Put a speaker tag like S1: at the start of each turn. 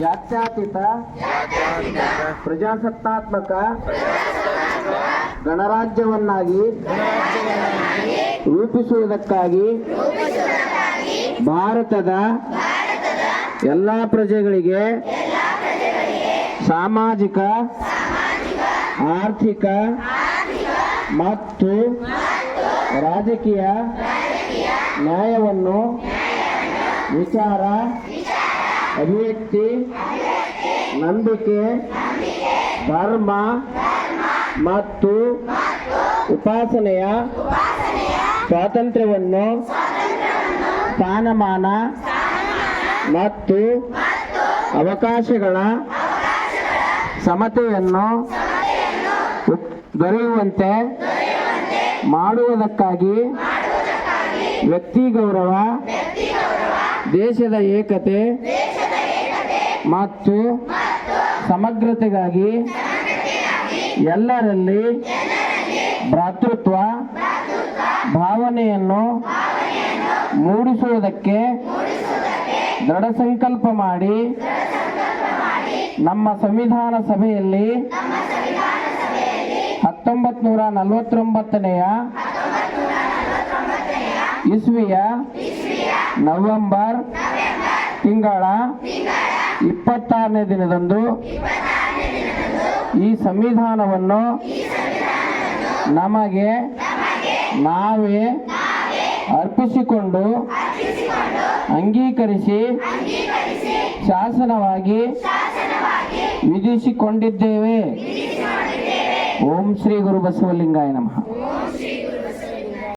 S1: ಜಾತ್ಯತೀತ ಪ್ರಜಾಸತ್ತಾತ್ಮಕ. ಗಣರಾಜ್ಯವನ್ನಾಗಿ ರೂಪಿಸುವುದಕ್ಕಾಗಿ ಭಾರತದ ಎಲ್ಲ ಪ್ರಜೆಗಳಿಗೆ ಸಾಮಾಜಿಕ ಆರ್ಥಿಕ ಮತ್ತು ರಾಜಕೀಯ ನ್ಯಾಯವನ್ನು ವಿಚಾರ ಅಭಿವ್ಯಕ್ತಿ, ನಂಬಿಕೆ, ಧರ್ಮ, ಮತ್ತು ಉಪಾಸನೆಯ ಸ್ವಾತಂತ್ರ್ಯವನ್ನು ಸ್ಥಾನಮಾನ ಮತ್ತು ಅವಕಾಶಗಳ ಸಮತೆಯನ್ನು ದೊರೆಯುವಂತೆ ಮಾಡುವುದಕ್ಕಾಗಿ ವ್ಯಕ್ತಿ ಗೌರವ, ದೇಶದ ಏಕತೆ ಮತ್ತು ಸಮಗ್ರತೆಗಾಗಿ ಎಲ್ಲರಲ್ಲಿ ಭ್ರಾತೃತ್ವ, ಭಾವನೆಯನ್ನು ಮೂಡಿಸುವುದಕ್ಕೆ ದೃಢ ಸಂಕಲ್ಪ ಮಾಡಿ ನಮ್ಮ ಸಂವಿಧಾನ ಸಭೆಯಲ್ಲಿ ಹತ್ತೊಂಬತ್ತು ನೂರ ನಲವತ್ತೊಂಬತ್ತನೆಯ ಇಸ್ವಿಯ ನವೆಂಬರ್ ತಿಂಗಳ ಇಪ್ಪತ್ತಾರನೇ ದಿನದಂದು ಈ ಸಂವಿಧಾನವನ್ನು ನಮಗೆ ನಾವೇ ಅರ್ಪಿಸಿಕೊಂಡು ಅಂಗೀಕರಿಸಿ ಶಾಸನವಾಗಿ ವಿಧಿಸಿಕೊಂಡಿದ್ದೇವೆ. ಓಂ ಶ್ರೀ ಗುರು ಬಸವಲಿಂಗಾಯ ನಮಃ.